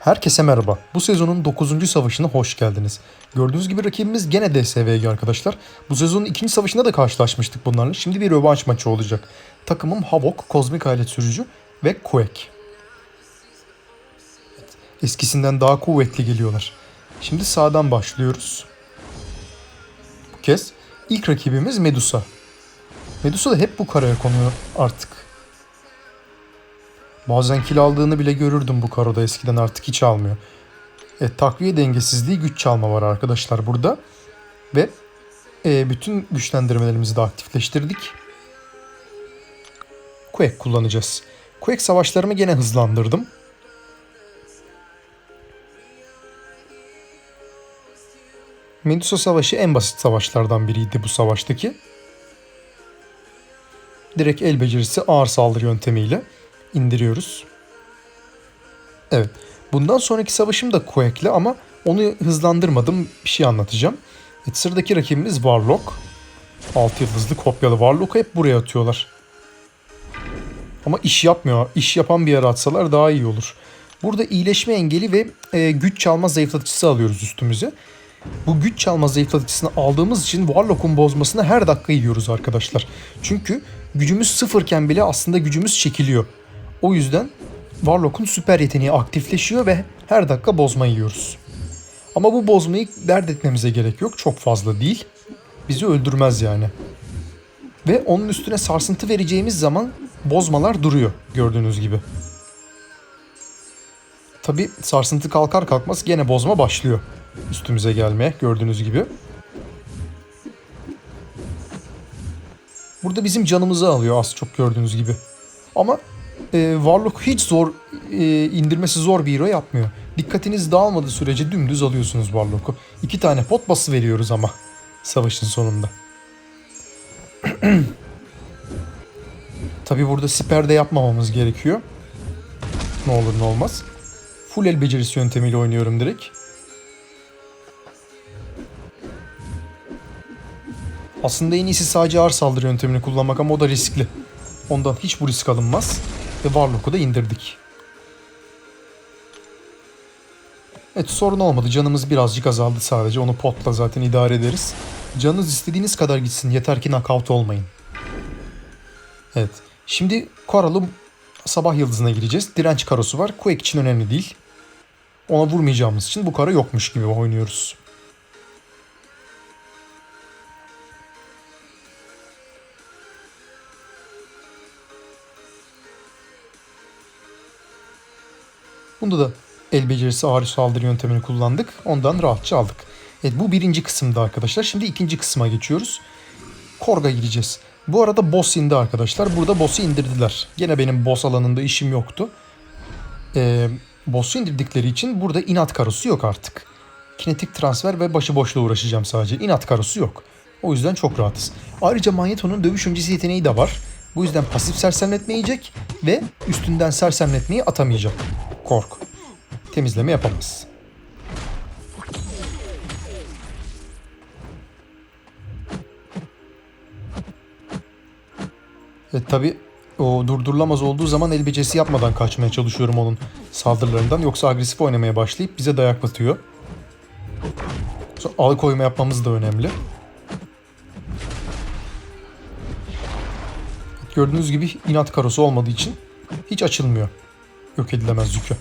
Herkese merhaba. Bu sezonun 9. savaşına hoş geldiniz. Gördüğünüz gibi rakibimiz gene DSVG arkadaşlar. Bu sezonun ikinci savaşında da karşılaşmıştık bunlarla. Şimdi bir rövanş maçı olacak. Takımım Havok, Kozmik Alet Sürücü ve Quake. Eskisinden daha kuvvetli geliyorlar. Şimdi sağdan başlıyoruz. Bu kez ilk rakibimiz Medusa. Medusa da hep bu karaya konuyor artık. Bazen kil aldığını bile görürdüm bu karoda eskiden artık hiç almıyor. Evet, takviye dengesizliği güç çalma var arkadaşlar burada. Ve e, bütün güçlendirmelerimizi de aktifleştirdik. Quake kullanacağız. Quake savaşlarımı gene hızlandırdım. Medusa Savaşı en basit savaşlardan biriydi bu savaştaki. Direkt el becerisi ağır saldırı yöntemiyle indiriyoruz. Evet. Bundan sonraki savaşım da Quake'le ama onu hızlandırmadım. Bir şey anlatacağım. Evet, sıradaki rakibimiz Warlock. 6 yıldızlı kopyalı Warlock'u hep buraya atıyorlar. Ama iş yapmıyor. İş yapan bir yere atsalar daha iyi olur. Burada iyileşme engeli ve e, güç çalma zayıflatıcısı alıyoruz üstümüze. Bu güç çalma zayıflatıcısını aldığımız için Warlock'un bozmasını her dakika yiyoruz arkadaşlar. Çünkü gücümüz sıfırken bile aslında gücümüz çekiliyor. O yüzden Warlock'un süper yeteneği aktifleşiyor ve her dakika bozma yiyoruz. Ama bu bozmayı dert etmemize gerek yok. Çok fazla değil. Bizi öldürmez yani. Ve onun üstüne sarsıntı vereceğimiz zaman bozmalar duruyor gördüğünüz gibi. Tabi sarsıntı kalkar kalkmaz gene bozma başlıyor üstümüze gelmeye gördüğünüz gibi. Burada bizim canımızı alıyor az çok gördüğünüz gibi. Ama e, Warlock hiç zor e, indirmesi zor bir hero yapmıyor. Dikkatiniz dağılmadığı sürece dümdüz alıyorsunuz Warlock'u. İki tane pot bası veriyoruz ama savaşın sonunda. Tabi burada siper de yapmamamız gerekiyor. Ne olur ne olmaz. Full el becerisi yöntemiyle oynuyorum direkt. Aslında en iyisi sadece ağır saldırı yöntemini kullanmak ama o da riskli. Ondan hiç bu risk alınmaz. Ve Warlock'u da indirdik. Evet sorun olmadı. Canımız birazcık azaldı sadece. Onu potla zaten idare ederiz. Canınız istediğiniz kadar gitsin. Yeter ki knockout olmayın. Evet. Şimdi Koral'ı sabah yıldızına gireceğiz. Direnç karosu var. Quake için önemli değil. Ona vurmayacağımız için bu kara yokmuş gibi oynuyoruz. Bunda da el becerisi ağır saldırı yöntemini kullandık. Ondan rahatça aldık. Evet bu birinci kısımda arkadaşlar. Şimdi ikinci kısma geçiyoruz. Korga gireceğiz. Bu arada boss indi arkadaşlar. Burada boss'u indirdiler. Gene benim boss alanında işim yoktu. Ee, boss'u indirdikleri için burada inat karosu yok artık. Kinetik transfer ve başıboşla uğraşacağım sadece. İnat karosu yok. O yüzden çok rahatız. Ayrıca Magneto'nun dövüş öncesi yeteneği de var. Bu yüzden pasif sersemletmeyecek ve üstünden sersemletmeyi atamayacak. Kork. Temizleme yapamaz. E, tabi o durdurulamaz olduğu zaman el becerisi yapmadan kaçmaya çalışıyorum onun saldırılarından. Yoksa agresif oynamaya başlayıp bize dayak batıyor. Sonra alıkoyma yapmamız da önemli. Gördüğünüz gibi inat karosu olmadığı için hiç açılmıyor. Yok edilemez yükü.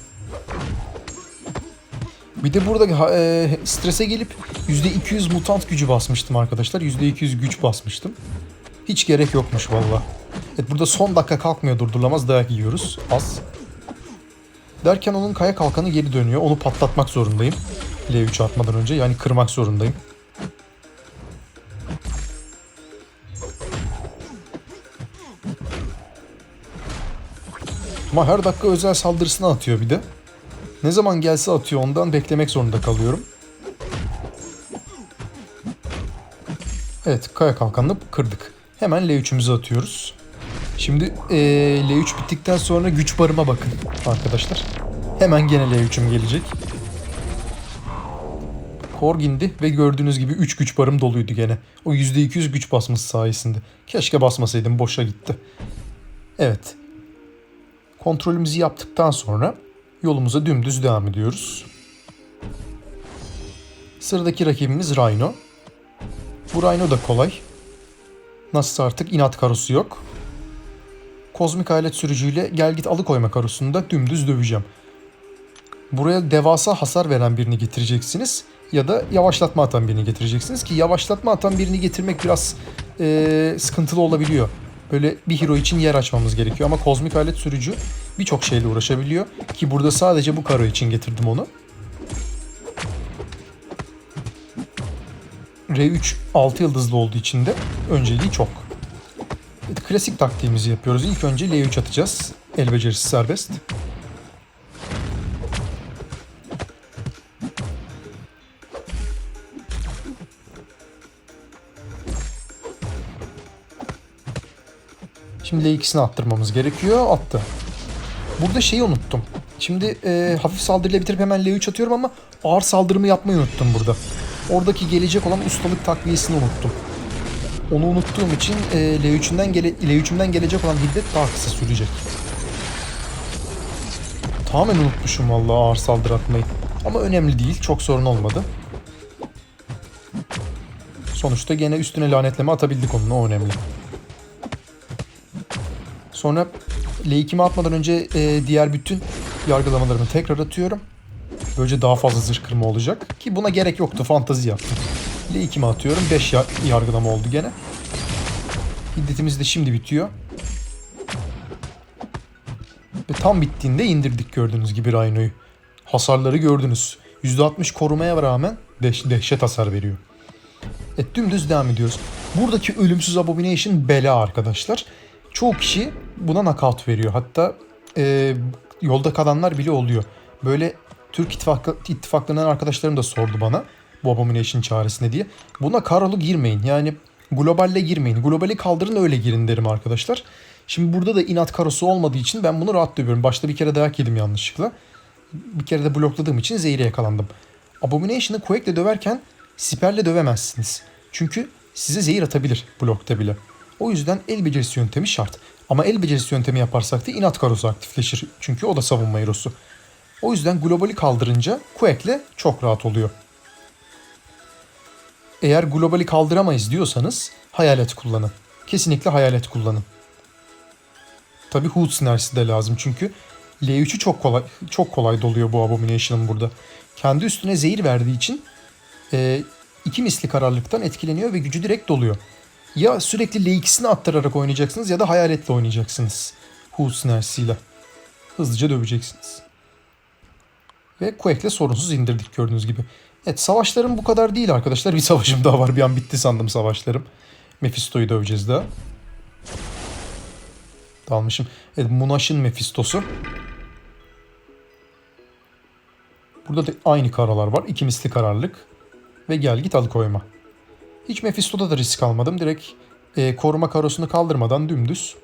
Bir de burada e, strese gelip %200 mutant gücü basmıştım arkadaşlar. %200 güç basmıştım. Hiç gerek yokmuş valla. Evet burada son dakika kalkmıyor durdurulamaz dayak yiyoruz. Az. Derken onun kaya kalkanı geri dönüyor. Onu patlatmak zorundayım. L3 atmadan önce yani kırmak zorundayım. Ama her dakika özel saldırısını atıyor bir de. Ne zaman gelse atıyor ondan beklemek zorunda kalıyorum. Evet kaya kalkanını kırdık. Hemen L3'ümüzü atıyoruz. Şimdi ee, L3 bittikten sonra güç barıma bakın arkadaşlar. Hemen gene L3'üm gelecek. Korg indi ve gördüğünüz gibi 3 güç barım doluydu gene. O %200 güç basması sayesinde. Keşke basmasaydım boşa gitti. Evet. Kontrolümüzü yaptıktan sonra Yolumuza dümdüz devam ediyoruz. Sıradaki rakibimiz Rhino. Bu Rhino da kolay. Nasıl artık inat karosu yok. Kozmik alet sürücüyle gel git alıkoyma karosunda dümdüz döveceğim. Buraya devasa hasar veren birini getireceksiniz ya da yavaşlatma atan birini getireceksiniz ki yavaşlatma atan birini getirmek biraz eee, sıkıntılı olabiliyor. Böyle bir hero için yer açmamız gerekiyor ama kozmik alet sürücü birçok şeyle uğraşabiliyor ki burada sadece bu karo için getirdim onu. R3 6 yıldızlı olduğu için de önceliği çok. Klasik taktiğimizi yapıyoruz. İlk önce L3 atacağız. El becerisi serbest. Şimdi L2'sini attırmamız gerekiyor. Attı. Burada şeyi unuttum. Şimdi e, hafif saldırıyla bitirip hemen L3 atıyorum ama ağır saldırımı yapmayı unuttum burada. Oradaki gelecek olan ustalık takviyesini unuttum. Onu unuttuğum için e, L3'ünden gele, L3'ümden gelecek olan hiddet daha kısa sürecek. Tamamen unutmuşum vallahi ağır saldırı atmayı. Ama önemli değil. Çok sorun olmadı. Sonuçta gene üstüne lanetleme atabildik onun. O önemli. Sonra L2'mi atmadan önce e, diğer bütün yargılamalarımı tekrar atıyorum. Böylece daha fazla zırh kırma olacak. Ki buna gerek yoktu. Fantazi yaptım. L2'mi atıyorum. 5 yargılama oldu gene. Hiddetimiz de şimdi bitiyor. Ve tam bittiğinde indirdik gördüğünüz gibi Rhino'yu. Hasarları gördünüz. %60 korumaya rağmen deş- dehşet hasar veriyor. Evet dümdüz devam ediyoruz. Buradaki ölümsüz Abomination bela arkadaşlar. Çoğu kişi buna knockout veriyor. Hatta e, yolda kalanlar bile oluyor. Böyle Türk ittifakı, ittifaklarından arkadaşlarım da sordu bana bu Abomination çaresine diye. Buna karolu girmeyin. Yani globalle girmeyin. Globali kaldırın öyle girin derim arkadaşlar. Şimdi burada da inat karosu olmadığı için ben bunu rahat dövüyorum. Başta bir kere dayak yedim yanlışlıkla. Bir kere de blokladığım için zehire yakalandım. Abomination'ı Quake'le döverken siperle dövemezsiniz. Çünkü size zehir atabilir blokta bile. O yüzden el becerisi yöntemi şart. Ama el becerisi yöntemi yaparsak da inat karosu aktifleşir. Çünkü o da savunma herosu. O yüzden globali kaldırınca Quake'le çok rahat oluyor. Eğer globali kaldıramayız diyorsanız hayalet kullanın. Kesinlikle hayalet kullanın. Tabi Hood sinerjisi de lazım çünkü L3'ü çok kolay çok kolay doluyor bu Abomination'ın burada. Kendi üstüne zehir verdiği için e, iki misli kararlılıktan etkileniyor ve gücü direkt doluyor. Ya sürekli L2'sini attırarak oynayacaksınız ya da hayaletle oynayacaksınız. Hood sinerjisiyle. Hızlıca döveceksiniz. Ve Quake'le sorunsuz indirdik gördüğünüz gibi. Evet savaşlarım bu kadar değil arkadaşlar. Bir savaşım daha var. Bir an bitti sandım savaşlarım. Mephisto'yu döveceğiz daha. Dalmışım. Evet Munash'ın Mephisto'su. Burada da aynı karalar var. İki misli kararlık. Ve gel git alıkoyma. Hiç Mephisto'da da risk almadım. Direkt e, koruma karosunu kaldırmadan dümdüz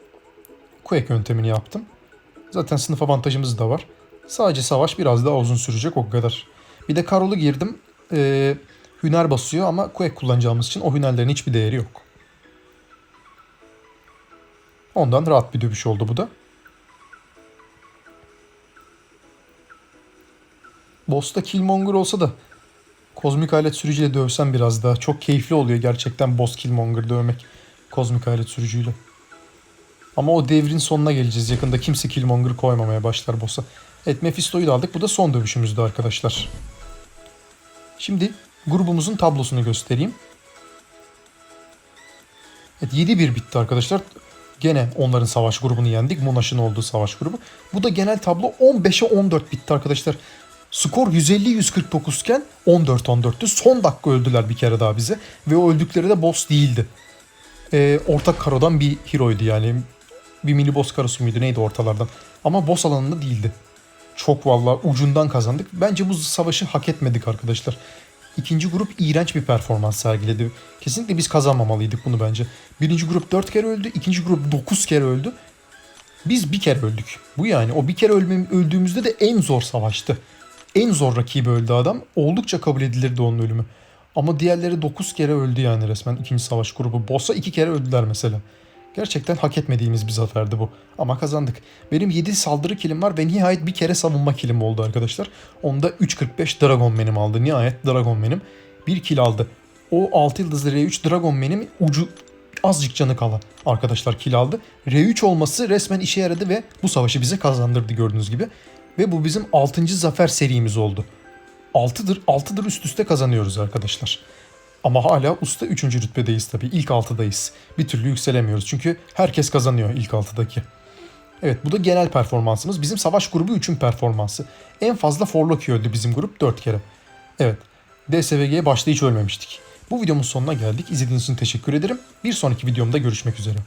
Quake yöntemini yaptım. Zaten sınıf avantajımız da var. Sadece savaş biraz daha uzun sürecek o kadar. Bir de karolu girdim. E, hüner basıyor ama Quake kullanacağımız için o hünerlerin hiçbir değeri yok. Ondan rahat bir dövüş oldu bu da. Boss'ta Killmonger olsa da kozmik alet sürücüyle dövsem biraz daha. Çok keyifli oluyor gerçekten boss Killmonger dövmek kozmik alet sürücüyle. Ama o devrin sonuna geleceğiz. Yakında kimse Killmonger koymamaya başlar boss'a. Evet Mephisto'yu da aldık. Bu da son dövüşümüzdü arkadaşlar. Şimdi grubumuzun tablosunu göstereyim. Evet 7-1 bitti arkadaşlar. Gene onların savaş grubunu yendik. Munash'ın olduğu savaş grubu. Bu da genel tablo 15'e 14 bitti arkadaşlar. Skor 150-149 iken 14-14'tü. Son dakika öldüler bir kere daha bize. Ve o öldükleri de boss değildi. Ee, ortak karodan bir heroydu yani. Bir mini boss karosu muydu neydi ortalardan. Ama boss alanında değildi. Çok valla ucundan kazandık. Bence bu savaşı hak etmedik arkadaşlar. İkinci grup iğrenç bir performans sergiledi. Kesinlikle biz kazanmamalıydık bunu bence. Birinci grup 4 kere öldü. ikinci grup 9 kere öldü. Biz bir kere öldük. Bu yani. O bir kere ölmem, öldüğümüzde de en zor savaştı. En zor rakibi öldü adam. Oldukça kabul edilirdi onun ölümü. Ama diğerleri 9 kere öldü yani resmen ikinci savaş grubu. Boss'a 2 kere öldüler mesela. Gerçekten hak etmediğimiz bir zaferdi bu. Ama kazandık. Benim 7 saldırı kilim var ve nihayet bir kere savunma kilim oldu arkadaşlar. Onda 3.45 Dragon benim aldı. Nihayet Dragon benim. Bir kill aldı. O 6 yıldızlı R3 Dragon benim ucu azıcık canı kala arkadaşlar kill aldı. R3 olması resmen işe yaradı ve bu savaşı bize kazandırdı gördüğünüz gibi. Ve bu bizim 6. zafer serimiz oldu. 6'dır 6'dır üst üste kazanıyoruz arkadaşlar. Ama hala usta 3. rütbedeyiz tabii. İlk 6'dayız. Bir türlü yükselemiyoruz. Çünkü herkes kazanıyor ilk 6'daki. Evet bu da genel performansımız. Bizim savaş grubu 3'ün performansı. En fazla Forloki öldü bizim grup 4 kere. Evet. DSVG'ye başta hiç ölmemiştik. Bu videomun sonuna geldik. İzlediğiniz için teşekkür ederim. Bir sonraki videomda görüşmek üzere.